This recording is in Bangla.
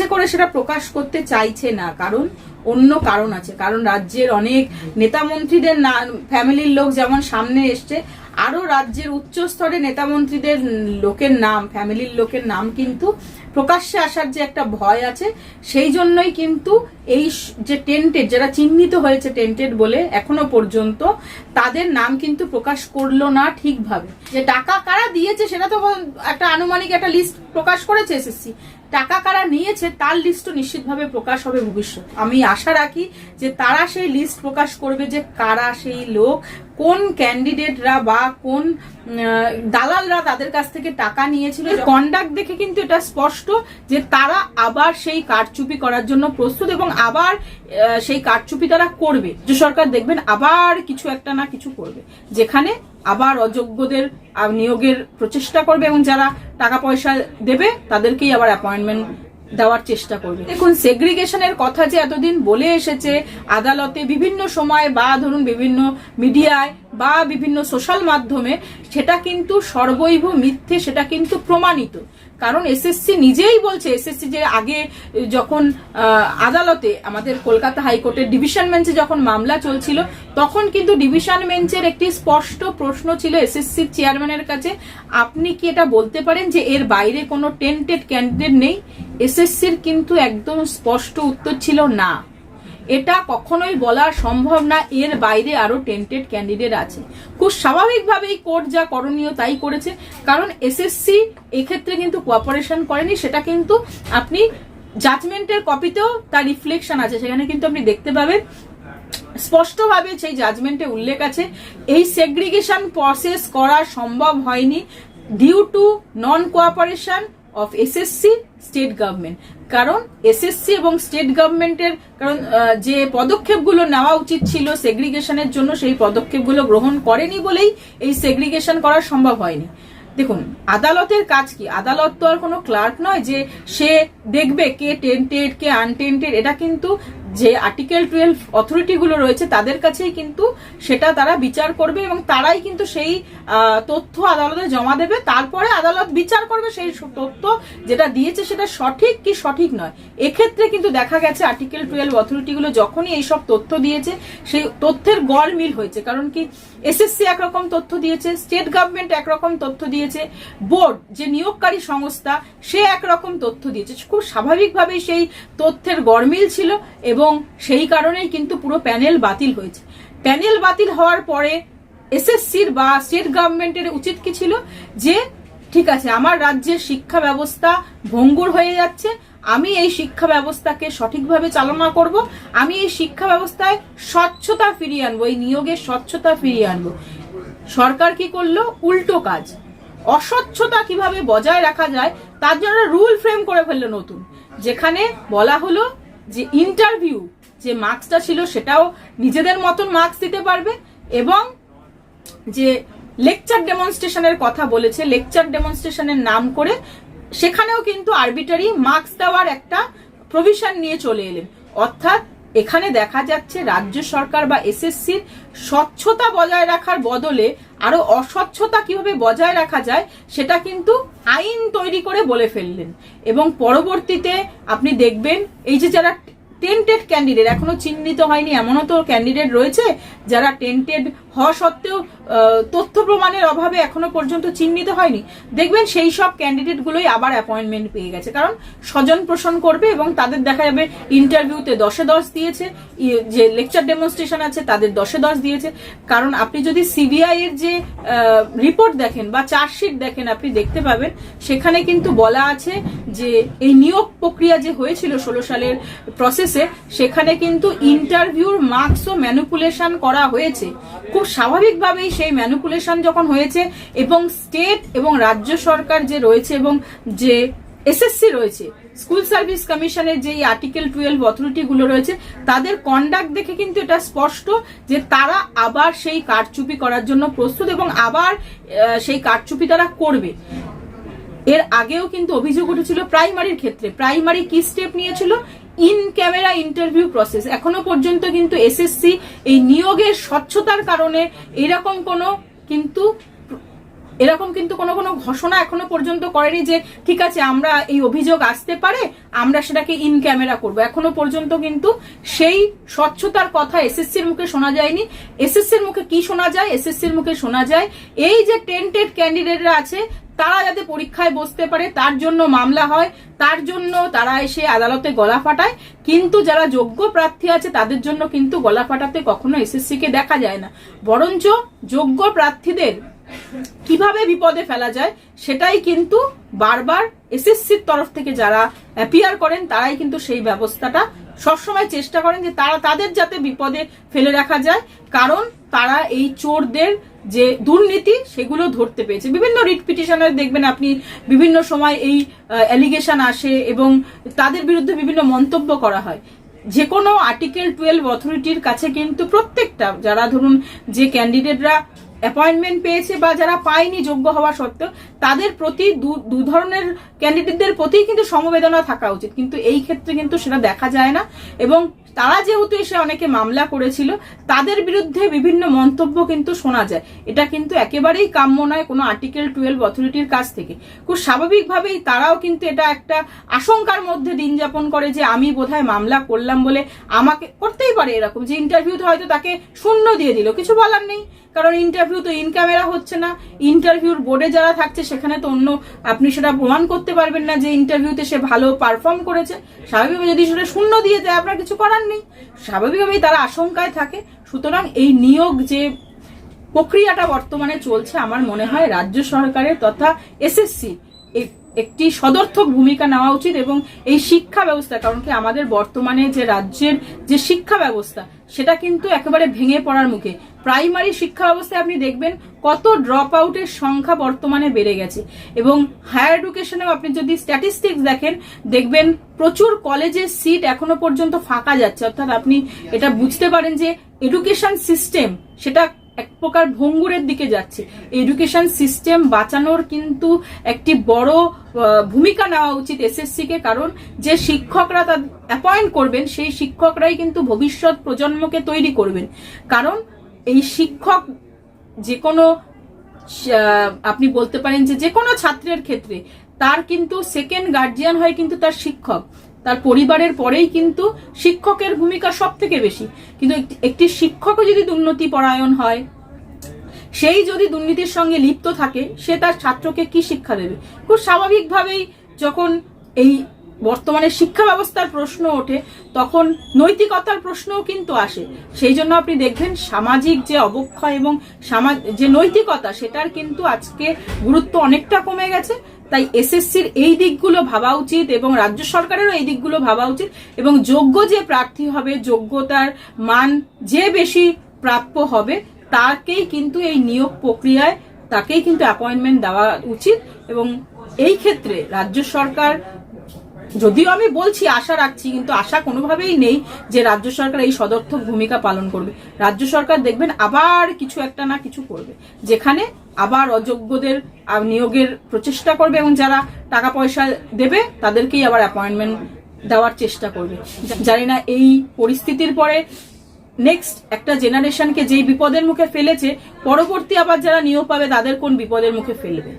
ইচ্ছে করে সেটা প্রকাশ করতে চাইছে না, কারণ অন্য কারণ আছে। কারণ রাজ্যের অনেক নেতা মন্ত্রীদের ফ্যামিলির লোক যেমন সামনে এসছে আরও রাজ্যের উচ্চ স্তরে নেতা মন্ত্রীদের লোকের নাম, ফ্যামিলির লোকের নাম কিন্তু প্রকাশ্যে আসার যে একটা ভয় আছে, সেই জন্যই কিন্তু এই যে টেন্টেড, যারা চিহ্নিত হয়েছে টেন্টেড বলে এখনও পর্যন্ত, তাদের নাম কিন্তু প্রকাশ করল না ঠিকভাবে। যে টাকা কারা দিয়েছে সেটা তো একটা আনুমানিক একটা লিস্ট প্রকাশ করেছে এসএসসি। টাকা কারা নিয়েছে তার লিস্টও নিশ্চিতভাবে প্রকাশ হবে ভবিষ্যৎ আমি আশা রাখি যে তারা সেই লিস্ট প্রকাশ করবে যে কারা সেই লোক কোন ক্যান্ডিডেটরা বা কোন দালালরা তাদের কাছ থেকে টাকা নিয়েছিল কন্ডাক্ট দেখে কিন্তু এটা স্পষ্ট যে তারা আবার সেই কারচুপি করার জন্য প্রস্তুত এবং আবার সেই কারচুপি তারা করবে। যে সরকার দেখবেন আবার কিছু একটা না কিছু করবে, যেখানে আবার অযোগ্যদের নিয়োগের প্রচেষ্টা করবে এবং যারা টাকা পয়সা দেবে তাদেরকেই আবার অ্যাপয়েন্টমেন্ট দেওয়ার চেষ্টা করবে। দেখুন সেগ্রিগেশনের কথা যে এতদিন বলে এসেছে, আদালতে বিভিন্ন সময় বা ধরুন বিভিন্ন মিডিয়ায় বা বিভিন্ন সোশ্যাল মাধ্যমে, সেটা কিন্তু সর্বৈব মিথ্যে, সেটা কিন্তু প্রমাণিত। কারণ এসএসসি নিজেই বলছে এসএসসি যে আগে যখন আদালতে আমাদের কলকাতা হাইকোর্টের ডিভিশন বেঞ্চে যখন মামলা চলছিল, তখন কিন্তু ডিভিশন বেঞ্চের একটি স্পষ্ট প্রশ্ন ছিল এসএসসির চেয়ারম্যানের কাছে, আপনি কি এটা বলতে পারেন যে এর বাইরে কোনো টেন্টেড ক্যান্ডিডেট নেই? এসএসসির কিন্তু একদম স্পষ্ট উত্তর ছিল না। এটা কখনোই বলা সম্ভব না, এর বাইরে আরও টেন্টেড ক্যান্ডিডেট আছে। খুব স্বাভাবিকভাবেই কোর্ট যা করণীয় তাই করেছে, কারণ এসএসসি এক্ষেত্রে কিন্তু কোঅপারেশন করেনি, সেটা কিন্তু আপনি জাজমেন্টের কপিতেও তার রিফ্লেকশন আছে, সেখানে কিন্তু আপনি দেখতে পাবেন। স্পষ্টভাবে সেই জাজমেন্টে উল্লেখ আছে, এই সেগ্রিগেশন প্রসেস করা সম্ভব হয়নি due to non cooperation of SSC state government কারণ এসএসসি এবং স্টেট গভর্নমেন্টের কারণ যে পদক্ষেপগুলো নেওয়া উচিত ছিল সেগ্রিগেশনের জন্য, সেই পদক্ষেপগুলো গ্রহণ করেনি বলেই এই সেগ্রিগেশন করা সম্ভব হয়নি। দেখুন, আদালতের কাজ কি? আদালত তো আর কোনো ক্লার্ক নয় যে সে দেখবে কে টেন্টেড কে আনটেন্টেড এটা কিন্তু যে আর্টিকেল টুয়েলভ অথরিটিগুলো রয়েছে তাদের কাছেই কিন্তু সেটা তারা বিচার করবে এবং তারাই কিন্তু সেই তথ্য আদালতে জমা দেবে। তারপরে আদালত বিচার করবে সেই তথ্য যেটা দিয়েছে সেটা সঠিক কি সঠিক নয়। এক্ষেত্রে কিন্তু দেখা গেছে আর্টিকেল টুয়েলভ অথরিটিগুলো যখনই এইসব তথ্য দিয়েছে, সেই তথ্যের গড় মিল হয়েছে। কারণ কি এসএসসি একরকম তথ্য দিয়েছে স্টেট গভর্নমেন্ট একরকম তথ্য দিয়েছে বোর্ড যে নিয়োগকারী সংস্থা, সে একরকম তথ্য দিয়েছে। খুব স্বাভাবিকভাবেই সেই তথ্যের গরমিল ছিল এবং সেই কারণেই কিন্তু পুরো প্যানেল বাতিল হয়েছে। প্যানেল বাতিল হওয়ার পরে এসএসসির বা স্টেট গভর্নমেন্টের উচিত কি ছিল? যে ঠিক আছে, আমার রাজ্যের শিক্ষা ব্যবস্থা ভঙ্গুর হয়ে যাচ্ছে, আমি এই শিক্ষা ব্যবস্থাকে সঠিকভাবে চালনা করব, আমি এই শিক্ষা ব্যবস্থায় স্বচ্ছতা ফিরিয়ে আনব, এই নিয়োগের স্বচ্ছতা ফিরিয়ে আনব। সরকার কি করল? উল্টো কাজ। অস্বচ্ছতা কীভাবে বজায় রাখা যায়, তার জন্য রুল ফ্রেম করে ফেলল নতুন। যেখানে বলা হলো যে ইন্টারভিউ, যে মার্কসটা ছিল সেটাও নিজেদের মতন মার্কস দিতে পারবে এবং যে লেকচার ডেমনস্ট্রেশনের কথা বলেছে। লেকচার ডেমনস্ট্রেশনের নাম করে সেখানেও কিন্তু আরবিটারি মার্কস দেওয়ার একটা প্রভিশন নিয়ে চলে এলেন। অর্থাৎ এখানে দেখা যাচ্ছে রাজ্য সরকার বা এসএসসির স্বচ্ছতা বজায় রাখার বদলে আরও অস্বচ্ছতা কীভাবে বজায় রাখা যায় সেটা কিন্তু আইন তৈরি করে বলে ফেললেন। এবং পরবর্তীতে আপনি দেখবেন এই যে যারা টেন্টেড ক্যান্ডিডেট এখনও চিহ্নিত হয়নি, এমনও তো ক্যান্ডিডেট রয়েছে যারা টেন্টেড হওয়া সত্ত্বেও তথ্য প্রমাণের অভাবে এখনও পর্যন্ত চিহ্নিত হয়নি। দেখবেন সেই সব ক্যান্ডিডেট গুলোই আবার অ্যাপয়েন্টমেন্ট পেয়ে গেছে। কারণ স্বজন পোষণ করবে এবং তাদের দেখা যাবে ইন্টারভিউতে দশে দশ দিয়েছে যে লেকচার ডেমনস্ট্রেশন আছে তাদের দশে দশ দিয়েছে। কারণ আপনি যদি সিবিআই এর যে রিপোর্ট দেখেন বা চার্জশিট দেখেন আপনি দেখতে পাবেন, সেখানে কিন্তু বলা আছে যে এই নিয়োগ প্রক্রিয়া যে হয়েছিল ষোলো সালের প্রসেসে সেখানে কিন্তু ইন্টারভিউর মার্কসও ম্যানুপুলেশন করা হয়েছে। খুব স্বাভাবিকভাবেই সেই ম্যানুপুলেশন যখন হয়েছে এবং স্টেট এবং রাজ্য সরকার যে রয়েছে এবং যে এসএসসি রয়েছে স্কুল সার্ভিস কমিশনের যে আর্টিকেল টুয়েলভ অথরিটি গুলো রয়েছে, তাদের কন্ডাক্ট দেখে কিন্তু এটা স্পষ্ট যে তারা আবার সেই কারচুপি করার জন্য প্রস্তুত এবং আবার সেই কারচুপি তারা করবে। এর আগেও কিন্তু অভিযোগ উঠেছিল প্রাইমারির ক্ষেত্রে। প্রাইমারি কি স্টেপ নিয়েছিল? ইন ক্যামেরা ইন্টারভিউ প্রসেস এখনও পর্যন্ত কিন্তু এসএসসি এই নিয়োগের স্বচ্ছতার কারণে এরকম কোনো কিন্তু, এরকম কিন্তু কোনো কোনো ঘোষণা এখনও পর্যন্ত করেনি যে, ঠিক আছে, আমরা এই অভিযোগ আসতে পারে, আমরা সেটাকে ইন ক্যামেরা করব। এখনও পর্যন্ত কিন্তু সেই স্বচ্ছতার কথা এসএসসির মুখে শোনা যায়নি। এসএসসির মুখে কি শোনা যায়? এসএসসির মুখে শোনা যায় এই যে টেন্টেড ক্যান্ডিডেটরা আছে তারা যাতে পরীক্ষায় বসতে পারে, তার জন্য মামলা হয়, তার জন্য তারা এসে আদালতে গলা ফাটায়। কিন্তু যারা যোগ্য প্রার্থী আছে, তাদের জন্য কিন্তু গলা ফাটাতে কখনো এসএসসি কে দেখা যায় না। বরঞ্চ যোগ্য প্রার্থীদের কীভাবে বিপদে ফেলা যায়, সেটাই কিন্তু বারবার এসএসসির তরফ থেকে যারা অ্যাপিয়ার করেন, তারাই কিন্তু সেই ব্যবস্থাটা সবসময় চেষ্টা করেন যে তারা তাদের যাতে বিপদে ফেলে রাখা যায়। কারণ তারা এই চোরদের যে দুর্নীতি সেগুলো ধরতে পেরেছে। বিভিন্ন রিট পিটিশনের দেখবেন আপনি বিভিন্ন সময় এই অ্যালিগেশন আসে এবং তাদের বিরুদ্ধে বিভিন্ন মন্তব্য করা হয়। যে কোনো আর্টিকেল টুয়েলভ অথরিটির কাছে কিন্তু প্রত্যেকটা, যারা ধরুন যে ক্যান্ডিডেটরা অ্যাপয়েন্টমেন্ট পেয়েছে বা যারা পায়নি যোগ্য হওয়া সত্ত্বেও, তাদের প্রতি দু ধরনের ক্যান্ডিডেটদের প্রতি কিন্তু সমবেদনা থাকা উচিত। কিন্তু এই ক্ষেত্রে কিন্তু সেটা দেখা যায় না এবং তারা যেহেতু এসে অনেকে মামলা করেছিল, তাদের বিরুদ্ধে বিভিন্ন মন্তব্য কিন্তু শোনা যায়। এটা কিন্তু একেবারেই কাম্য নয় কোনো আর্টিকেল টুয়েলভ অথরিটির কাছ থেকে। খুব স্বাভাবিকভাবেই তারাও কিন্তু এটা একটা আশঙ্কার মধ্যে দিন যাপন করে যে আমি বোধহয় মামলা করলাম বলে আমাকে করতেই পারে এরকম। যে ইন্টারভিউতে হয়তো তাকে শূন্য দিয়ে দিল, কিছু বলার নেই। কারণ ইন্টারভিউ তো ইন ক্যামেরা হচ্ছে না। ইন্টারভিউর বোর্ডে যারা থাকছে, সেখানে তো অন্য আপনি সেটা প্রমাণ করতে পারবেন না যে ইন্টারভিউতে সে ভালো পারফর্ম করেছে। স্বাভাবিকভাবে যদি সেটা শূন্য দিয়ে দেয়, আপনার কিছু করার নেই। স্বাভাবিকভাবেই তারা আশঙ্কায় থাকে। সুতরাং এই নিয়োগ যে প্রক্রিয়াটা বর্তমানে চলছে, আমার মনে হয় রাজ্য সরকারের তথা এসএসসি একটি সদর্থক ভূমিকা নেওয়া উচিত এবং এই শিক্ষা ব্যবস্থা, কারণ কি আমাদের বর্তমানে যে রাজ্যের যে শিক্ষা ব্যবস্থা, সেটা কিন্তু একেবারে ভেঙে পড়ার মুখে। প্রাইমারি শিক্ষা ব্যবস্থায় আপনি দেখবেন কত ড্রপ আউটের সংখ্যা বর্তমানে বেড়ে গেছে। এবং হায়ার এডুকেশনেও আপনি যদি স্ট্যাটিস্টিক্স দেখেন, দেখবেন প্রচুর কলেজের সিট এখনও পর্যন্ত ফাঁকা যাচ্ছে। অর্থাৎ আপনি এটা বুঝতে পারেন যে এডুকেশন সিস্টেম সেটা এক প্রকার ভঙ্গুরের দিকে যাচ্ছে। এডুকেশন সিস্টেম বাঁচানোর কিন্তু একটি বড় ভূমিকা নেওয়া উচিত এসএসসি কে, কারণ যে শিক্ষকরা তার অ্যাপয়েন্ট করবেন, সেই শিক্ষকরাই কিন্তু ভবিষ্যৎ প্রজন্মকে তৈরি করবেন। কারণ এই শিক্ষক যে কোনো আপনি বলতে পারেন যে যে কোনো ছাত্রের ক্ষেত্রে তার কিন্তু সেকেন্ড গার্জিয়ান হয় কিন্তু তার শিক্ষক। তার পরিবারের পরেই কিন্তু শিক্ষকের ভূমিকা সব থেকে বেশি। কিন্তু একটি- শিক্ষকও যদি দুর্নীতি পরায়ণ হয়, সেই যদি দুর্নীতির সঙ্গে লিপ্ত থাকে, সে তার ছাত্রকে কি শিক্ষা দেবে? খুব স্বাভাবিকভাবেই যখন এই বর্তমানে শিক্ষা ব্যবস্থার প্রশ্ন ওঠে, তখন নৈতিকতার প্রশ্নও কিন্তু আসে। সেই জন্য আপনি দেখবেন সামাজিক যে অবক্ষয় এবং যে নৈতিকতা, সেটার কিন্তু আজকে গুরুত্ব অনেকটা কমে গেছে। তাই এসএসসির এই দিকগুলো ভাবা উচিত এবং রাজ্য সরকারেরও এই দিকগুলো ভাবা উচিত এবং যোগ্য যে প্রার্থী হবে, যোগ্যতার মান যে বেশি প্রাপ্য হবে, তাকেই কিন্তু এই নিয়োগ প্রক্রিয়ায়, তাকেই কিন্তু অ্যাপয়েন্টমেন্ট দেওয়া উচিত এবং এই ক্ষেত্রে রাজ্য সরকার যদিও আমি বলছি, আশা রাখছি, কিন্তু আশা কোনোভাবেই নেই যে রাজ্য সরকার এই সদর্থক ভূমিকা পালন করবে। রাজ্য সরকার দেখবেন আবার কিছু একটা না কিছু করবে, যেখানে আবার অযোগ্যদের নিয়োগের প্রচেষ্টা করবে এবং যারা টাকা পয়সা দেবে, তাদেরকেই আবার অ্যাপয়েন্টমেন্ট দেওয়ার চেষ্টা করবে। জানি না এই পরিস্থিতির পরে নেক্সট একটা জেনারেশনকে যেই বিপদের মুখে ফেলেছে, পরবর্তী আবার যারা নিয়োগ পাবে, তাদের কোন বিপদের মুখে ফেলবে?